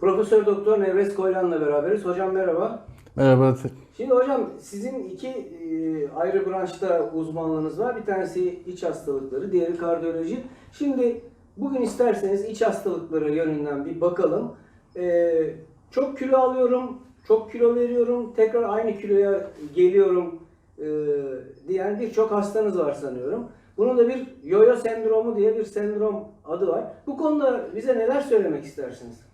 Profesör Doktor Nevres Koylan'la beraberiz. Hocam merhaba. Merhaba. Şimdi hocam sizin iki e, ayrı branşta uzmanlığınız var. Bir tanesi iç hastalıkları, diğeri kardiyoloji. Şimdi bugün isterseniz iç hastalıkları yönünden bir bakalım. E, çok kilo alıyorum, çok kilo veriyorum, tekrar aynı kiloya geliyorum e, diyen birçok hastanız var sanıyorum. Bunun da bir yoyo sendromu diye bir sendrom adı var. Bu konuda bize neler söylemek istersiniz?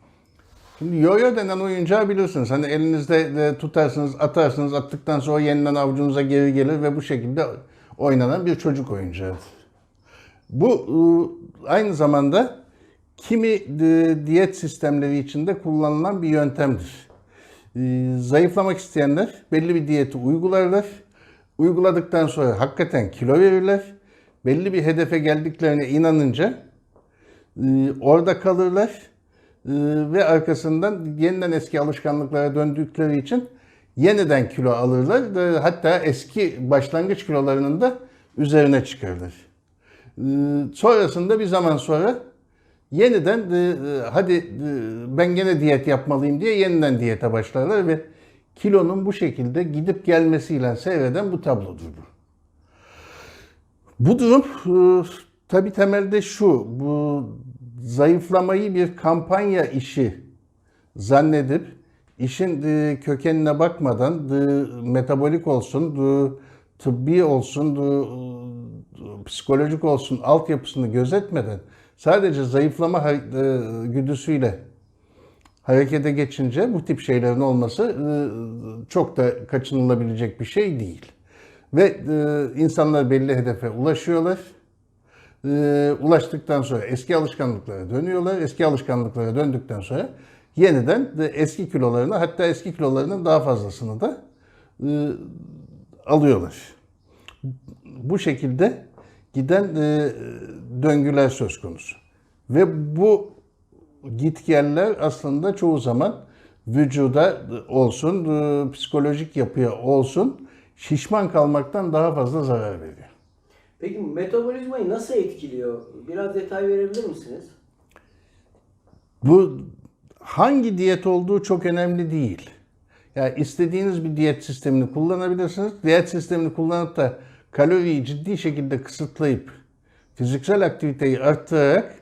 Şimdi yo-yo denen oyuncağı bilirsiniz. Hani elinizde de tutarsınız, atarsınız, attıktan sonra yeniden avucunuza geri gelir ve bu şekilde oynanan bir çocuk oyuncağı. Bu ıı, aynı zamanda kimi e, diyet sistemleri içinde kullanılan bir yöntemdir. E, Zayıflamak isteyenler belli bir diyeti uygularlar. Uyguladıktan sonra hakikaten kilo verirler. Belli bir hedefe geldiklerine inanınca e, orada kalırlar E, ve arkasından yeniden eski alışkanlıklara döndükleri için yeniden kilo alırlar. E, Hatta eski başlangıç kilolarının da üzerine çıkarlar. E, Sonrasında bir zaman sonra yeniden e, hadi e, ben gene diyet yapmalıyım diye yeniden diyete başlarlar ve kilonun bu şekilde gidip gelmesiyle seyreden bu tablodur bu. Bu durum e, tabi temelde şu, bu zayıflamayı bir kampanya işi zannedip işin e, kökenine bakmadan e, metabolik olsun, e, tıbbi olsun, psikolojik olsun altyapısını gözetmeden sadece zayıflama güdüsüyle harekete geçince bu tip şeylerin olması çok da kaçınılabilecek bir şey değil. Ve insanlar belli hedefe ulaşıyorlar. E, ulaştıktan sonra eski alışkanlıklara dönüyorlar. Eski alışkanlıklara döndükten sonra yeniden de eski kilolarını hatta eski kilolarının daha fazlasını da e, alıyorlar. Bu şekilde giden e, döngüler söz konusu. Ve bu gitgeller aslında çoğu zaman vücuda olsun, e, psikolojik yapıya olsun şişman kalmaktan daha fazla zarar veriyor. Peki metabolizmayı nasıl etkiliyor? Biraz detay verebilir misiniz? Bu hangi diyet olduğu çok önemli değil. Yani istediğiniz bir diyet sistemini kullanabilirsiniz. Diyet sistemini kullanıp da kaloriyi ciddi şekilde kısıtlayıp fiziksel aktiviteyi arttırarak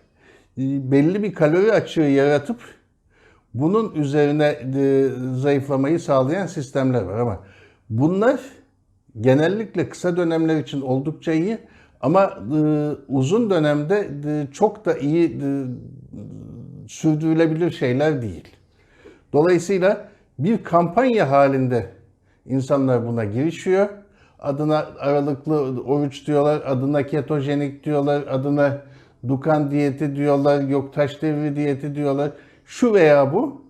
e, belli bir kalori açığı yaratıp bunun üzerine e, zayıflamayı sağlayan sistemler var ama bunlar genellikle kısa dönemler için oldukça iyi ama e, uzun dönemde e, çok da iyi e, sürdürülebilir şeyler değil. Dolayısıyla bir kampanya halinde insanlar buna girişiyor. Adına aralıklı oruç diyorlar, adına ketojenik diyorlar, adına Dukan diyeti diyorlar, yok taş devri diyeti diyorlar. Şu veya bu.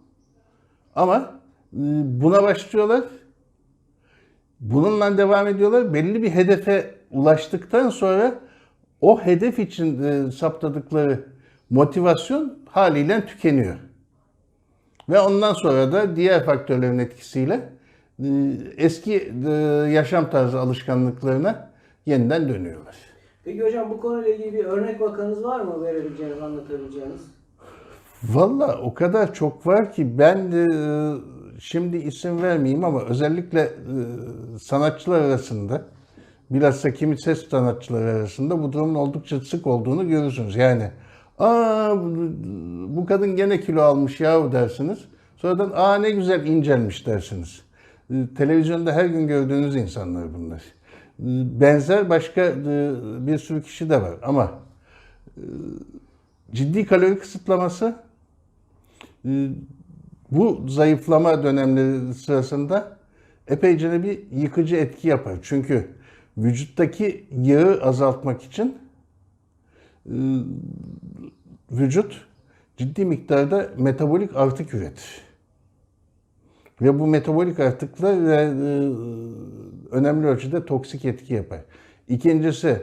Ama e, buna başlıyorlar. Bununla devam ediyorlar. Belli bir hedefe ulaştıktan sonra o hedef için e, saptadıkları motivasyon haliyle tükeniyor. Ve ondan sonra da diğer faktörlerin etkisiyle e, eski e, yaşam tarzı alışkanlıklarına yeniden dönüyorlar. Peki hocam bu konuyla ilgili bir örnek vakanız var mı verebileceğiniz, anlatabileceğiniz? Valla o kadar çok var ki ben e, şimdi isim vermeyeyim ama özellikle e, sanatçılar arasında bilhassa kimi ses sanatçıları arasında bu durumun oldukça sık olduğunu görürsünüz. Yani aa bu- kadın gene kilo almış yahu dersiniz. Sonradan aa ne güzel incelmiş dersiniz. E, Televizyonda her gün gördüğünüz insanlar bunlar. E, Benzer başka e, bir sürü kişi de var ama ciddi kalori kısıtlaması e, bu zayıflama dönemleri sırasında epeyce de bir yıkıcı etki yapar. Çünkü vücuttaki yağı azaltmak için e, vücut ciddi miktarda metabolik artık üretir. Ve bu metabolik artıklar e, e, önemli ölçüde toksik etki yapar. İkincisi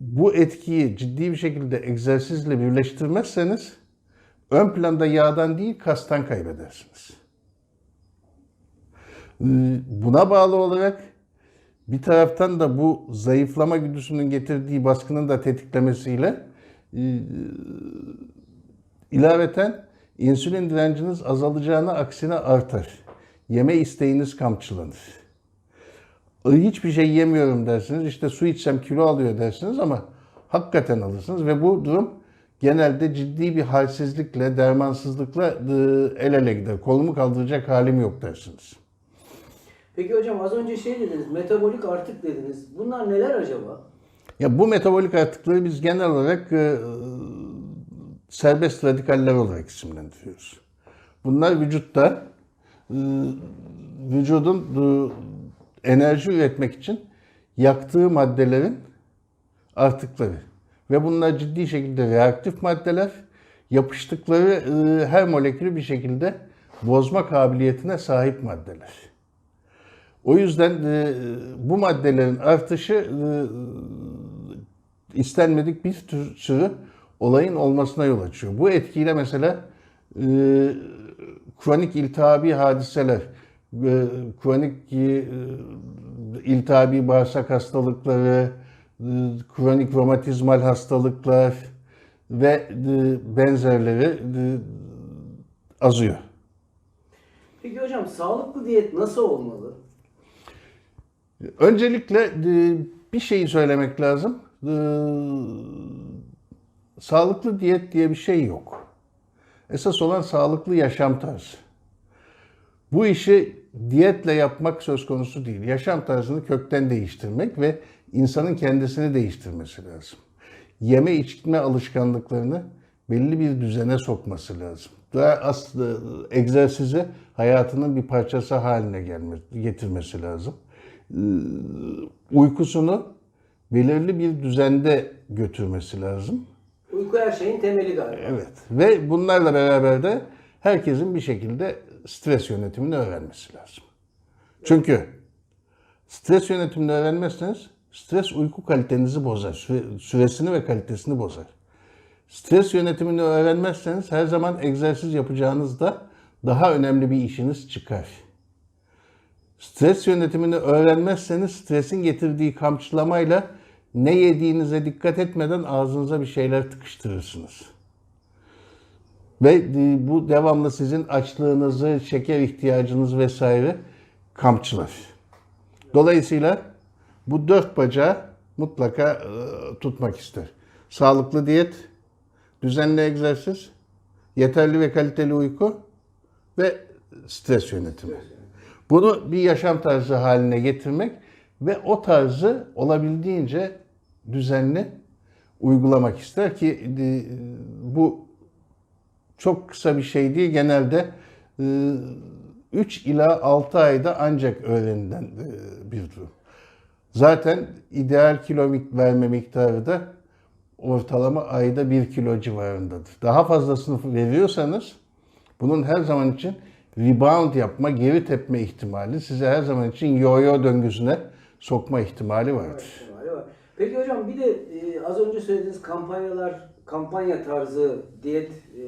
bu etkiyi ciddi bir şekilde egzersizle birleştirmezseniz ön planda yağdan değil kastan kaybedersiniz. Ee, Buna bağlı olarak bir taraftan da bu zayıflama güdüsünün getirdiği baskının da tetiklemesiyle e, ilaveten insülin direnciniz azalacağına aksine artar. Yeme isteğiniz kamçılanır. Hiçbir şey yemiyorum dersiniz. İşte su içsem kilo alıyor dersiniz ama hakikaten alırsınız ve bu durum genelde ciddi bir halsizlikle, dermansızlıkla e, el ele gider. Kolumu kaldıracak halim yok dersiniz. Peki hocam az önce şey dediniz, metabolik artık dediniz. Bunlar neler acaba? Ya bu metabolik artıkları biz genel olarak e, serbest radikaller olarak isimlendiriyoruz. Bunlar vücutta e, vücudun e, enerji üretmek için yaktığı maddelerin artıkları. Ve bunlar ciddi şekilde reaktif maddeler. Yapıştıkları e, her molekülü bir şekilde bozma kabiliyetine sahip maddeler. O yüzden e, bu maddelerin artışı e, istenmedik bir tür, sürü olayın olmasına yol açıyor. Bu etkiyle mesela e, kronik iltihabi hadiseler, e, kronik e, iltihabi bağırsak hastalıkları, e, kronik romatizmal hastalıklar ve e, benzerleri e, azıyor. Peki hocam sağlıklı diyet nasıl olmalı? Öncelikle e, bir şeyi söylemek lazım. E, Sağlıklı diyet diye bir şey yok. Esas olan sağlıklı yaşam tarzı. Bu işi diyetle yapmak söz konusu değil. Yaşam tarzını kökten değiştirmek ve insanın kendisini değiştirmesi lazım. Yeme içme alışkanlıklarını belli bir düzene sokması lazım. Daha aslı egzersizi hayatının bir parçası haline gelme, getirmesi lazım. Ee, Uykusunu belirli bir düzende götürmesi lazım. Uyku her şeyin temeli galiba. Evet. Ve bunlarla beraber de herkesin bir şekilde stres yönetimini öğrenmesi lazım. Çünkü stres yönetimini öğrenmezseniz stres uyku kalitenizi bozar. Süre- Süresini ve kalitesini bozar. Stres yönetimini öğrenmezseniz her zaman egzersiz yapacağınızda daha önemli bir işiniz çıkar. Stres yönetimini öğrenmezseniz stresin getirdiği kamçılamayla ne yediğinize dikkat etmeden ağzınıza bir şeyler tıkıştırırsınız. Ve e, bu devamlı sizin açlığınızı, şeker ihtiyacınız vesaire kamçılar. Dolayısıyla bu dört bacağı mutlaka e, tutmak ister. Sağlıklı diyet, düzenli egzersiz, yeterli ve kaliteli uyku ve stres yönetimi. Bunu bir yaşam tarzı haline getirmek ve o tarzı olabildiğince düzenli uygulamak ister ki e, bu çok kısa bir şey değil. Genelde 3 ila 6 ayda ancak öğrenilen e, bir durum. Zaten ideal kilo verme miktarı da ortalama ayda 1 kilo civarındadır. Daha fazlasını veriyorsanız bunun her zaman için rebound yapma, geri tepme ihtimali size her zaman için yo-yo döngüsüne sokma ihtimali vardır. Peki hocam bir de e, az önce söylediğiniz kampanyalar, kampanya tarzı diyet e,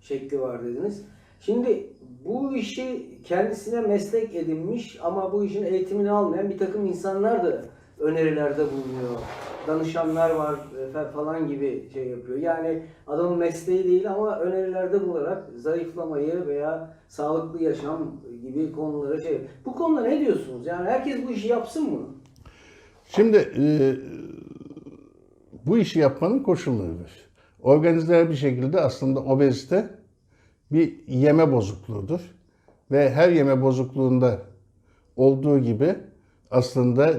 şekli var dediniz. Şimdi bu işi kendisine meslek edinmiş ama bu işin eğitimini almayan bir takım insanlar da önerilerde bulunuyor. Danışanlar var falan gibi şey yapıyor. Yani adamın mesleği değil ama önerilerde bulunarak zayıflamayı veya sağlıklı yaşam gibi konulara şey. Bu konuda ne diyorsunuz? Yani herkes bu işi yapsın mı? Şimdi e, bu işi yapmanın koşulları var. Organize bir şekilde aslında obezite bir yeme bozukluğudur. Ve her yeme bozukluğunda olduğu gibi aslında e,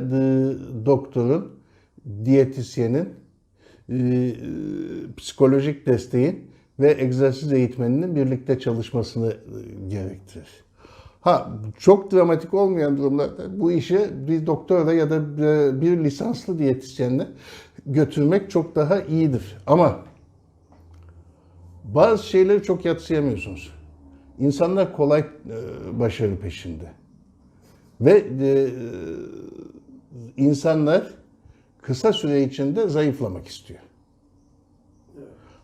doktorun, diyetisyenin, e, psikolojik desteğin ve egzersiz eğitmeninin birlikte çalışmasını e, gerektirir. Ha çok dramatik olmayan durumlarda bu işi bir doktora ya da bir lisanslı diyetisyenle götürmek çok daha iyidir. Ama bazı şeyleri çok yatsıyamıyorsunuz. İnsanlar kolay e, başarı peşinde. Ve insanlar kısa süre içinde zayıflamak istiyor.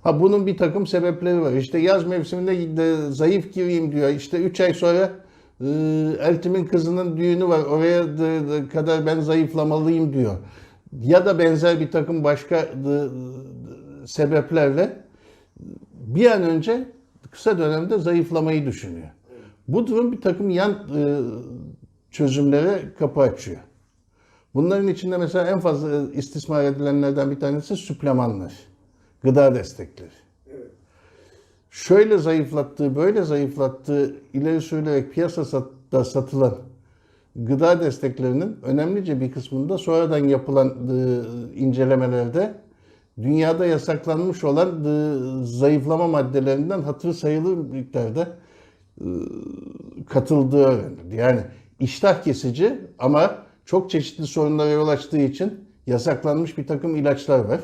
Ha bunun bir takım sebepleri var. İşte yaz mevsiminde de zayıf gireyim diyor. İşte 3 ay sonra e, eltimin kızının düğünü var. Oraya da- da kadar ben zayıflamalıyım diyor. Ya da benzer bir takım başka e, sebeplerle bir an önce kısa dönemde zayıflamayı düşünüyor. Bu durum bir takım yan e, çözümlere kapı açıyor. Bunların içinde mesela en fazla istismar edilenlerden bir tanesi süplemanlar, gıda destekleri. Şöyle zayıflattığı, böyle zayıflattığı ileri sürülerek piyasada satılan gıda desteklerinin önemlice bir kısmında sonradan yapılan e, incelemelerde dünyada yasaklanmış olan e, zayıflama maddelerinden hatır sayılır miktarda e, katıldığı öğrenildi. Yani iştah kesici ama çok çeşitli sorunlara yol açtığı için yasaklanmış bir takım ilaçlar var.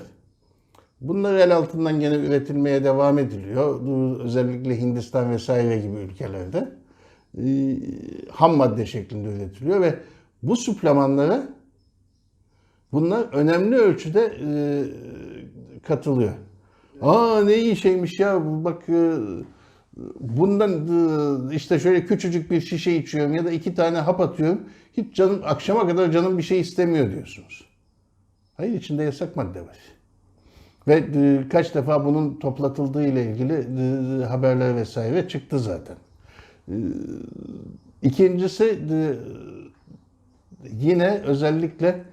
Bunlar el altından gene üretilmeye devam ediliyor. Özellikle Hindistan vesaire gibi ülkelerde. Ee, ham madde şeklinde üretiliyor ve bu süplemanlara bunlar önemli ölçüde e, katılıyor. Aa ne iyi şeymiş ya bak e, bundan e, işte şöyle küçücük bir şişe içiyorum ya da iki tane hap atıyorum. Hiç canım akşama kadar canım bir şey istemiyor diyorsunuz. Hayır içinde yasak madde var. Ve e, kaç defa bunun toplatıldığı ile ilgili e, haberler vesaire çıktı zaten. İkincisi yine özellikle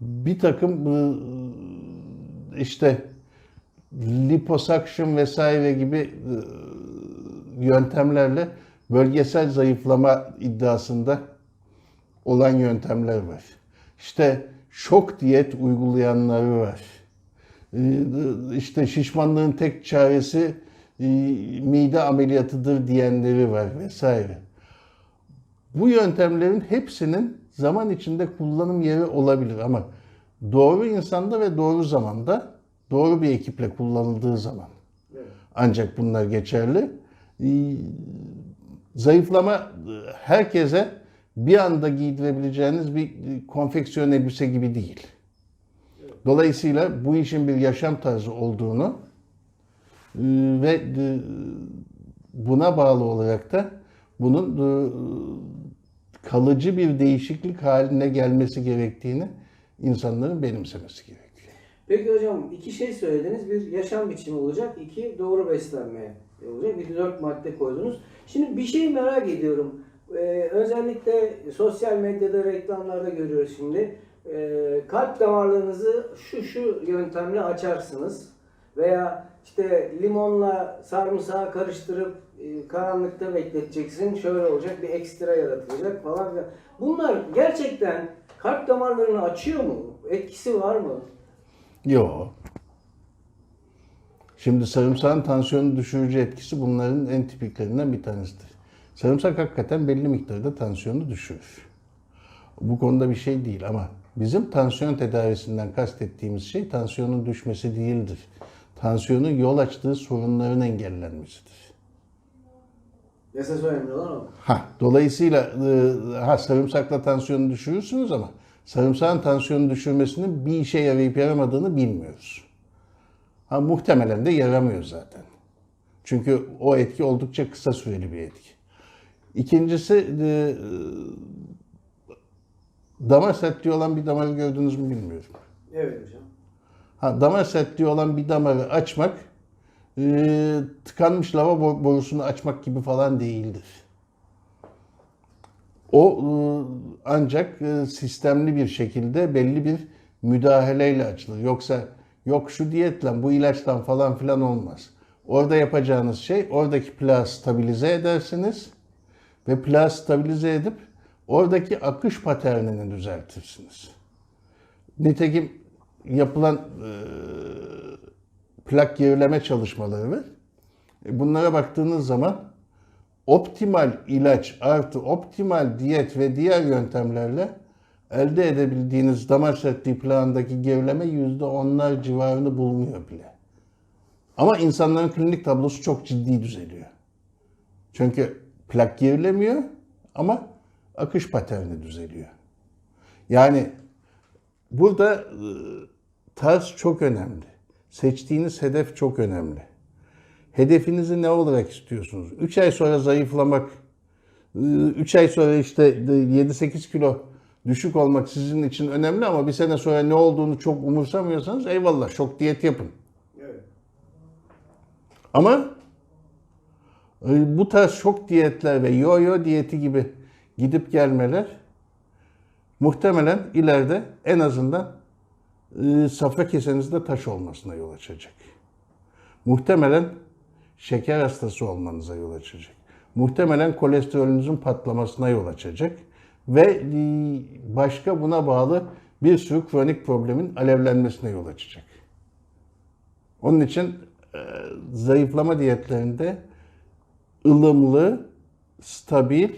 bir takım işte liposuction vesaire gibi yöntemlerle bölgesel zayıflama iddiasında olan yöntemler var. İşte şok diyet uygulayanları var. Ee, İşte şişmanlığın tek çaresi e, mide ameliyatıdır diyenleri var vesaire. Bu yöntemlerin hepsinin zaman içinde kullanım yeri olabilir ama doğru insanda ve doğru zamanda doğru bir ekiple kullanıldığı zaman ancak bunlar geçerli. Ee, Zayıflama e, herkese bir anda giydirebileceğiniz bir e, konfeksiyon elbise gibi değil. Dolayısıyla bu işin bir yaşam tarzı olduğunu e, ve buna bağlı olarak da bunun kalıcı bir değişiklik haline gelmesi gerektiğini insanların benimsemesi gerekiyor. Peki hocam iki şey söylediniz. Bir yaşam biçimi olacak. iki doğru beslenme olacak. Bir dört madde koydunuz. Şimdi bir şey merak ediyorum. Ee, özellikle sosyal medyada reklamlarda görüyoruz şimdi. Ee, kalp damarlarınızı şu şu yöntemle açarsınız. Veya işte limonla sarımsağı karıştırıp e, karanlıkta bekleteceksin. Şöyle olacak bir ekstra yaratılacak falan filan. Bunlar gerçekten kalp damarlarını açıyor mu? Etkisi var mı? Yok. Şimdi sarımsağın tansiyonu düşürücü etkisi bunların en tipiklerinden bir tanesidir. Sarımsak hakikaten belli miktarda tansiyonu düşürür. Bu konuda bir şey değil ama bizim tansiyon tedavisinden kastettiğimiz şey tansiyonun düşmesi değildir. Tansiyonun yol açtığı sorunların engellenmesidir. Önemli olan o. Ha, dolayısıyla e, ha sarımsakla tansiyonu düşürürsünüz ama sarımsağın tansiyonu düşürmesinin bir işe yarayıp yaramadığını bilmiyoruz. Ha, muhtemelen de yaramıyor zaten. Çünkü o etki oldukça kısa süreli bir etki. İkincisi e, damar sertliği olan bir damarı gördünüz mü bilmiyorum. Evet hocam. Ha, damar sertliği olan bir damarı açmak e, tıkanmış lavabo borusunu açmak gibi falan değildir. O e, ancak e, sistemli bir şekilde belli bir müdahaleyle açılır. Yoksa yok şu diyetle bu ilaçtan falan filan olmaz. Orada yapacağınız şey oradaki plağı stabilize edersiniz ve plağı stabilize edip oradaki akış paternini düzeltirsiniz. Nitekim yapılan e, plak gerileme çalışmaları. E, Bunlara baktığınız zaman optimal ilaç artı optimal diyet ve diğer yöntemlerle elde edebildiğiniz damar sertliği plağındaki gerileme yüzde onlar civarını bulmuyor bile. Ama insanların klinik tablosu çok ciddi düzeliyor. Çünkü plak gerilemiyor ama akış paterni düzeliyor. Yani burada e, tarz çok önemli. Seçtiğiniz hedef çok önemli. Hedefinizi ne olarak istiyorsunuz? 3 ay sonra zayıflamak, 3 ay sonra işte 7-8 kilo düşük olmak sizin için önemli ama bir sene sonra ne olduğunu çok umursamıyorsanız eyvallah şok diyet yapın. Evet. Ama E, Bu tarz şok diyetler ve yo-yo diyeti gibi gidip gelmeler muhtemelen ileride en azından e, safra kesenizde taş olmasına yol açacak. Muhtemelen şeker hastası olmanıza yol açacak. Muhtemelen kolesterolünüzün patlamasına yol açacak. Ve e, başka buna bağlı bir sürü kronik problemin alevlenmesine yol açacak. Onun için e, zayıflama diyetlerinde ılımlı, stabil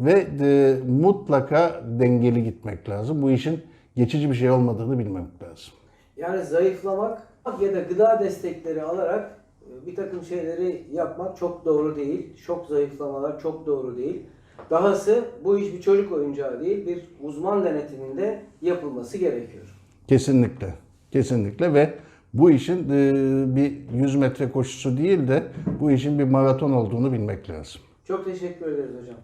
ve e, mutlaka dengeli gitmek lazım. Bu işin geçici bir şey olmadığını bilmek lazım. Yani zayıflamak ya da gıda destekleri alarak e, bir takım şeyleri yapmak çok doğru değil. Şok zayıflamalar çok doğru değil. Dahası bu iş bir çocuk oyuncağı değil, bir uzman denetiminde yapılması gerekiyor. Kesinlikle. Kesinlikle ve bu işin e, bir 100 metre koşusu değil de bu işin bir maraton olduğunu bilmek lazım. Çok teşekkür ederiz hocam.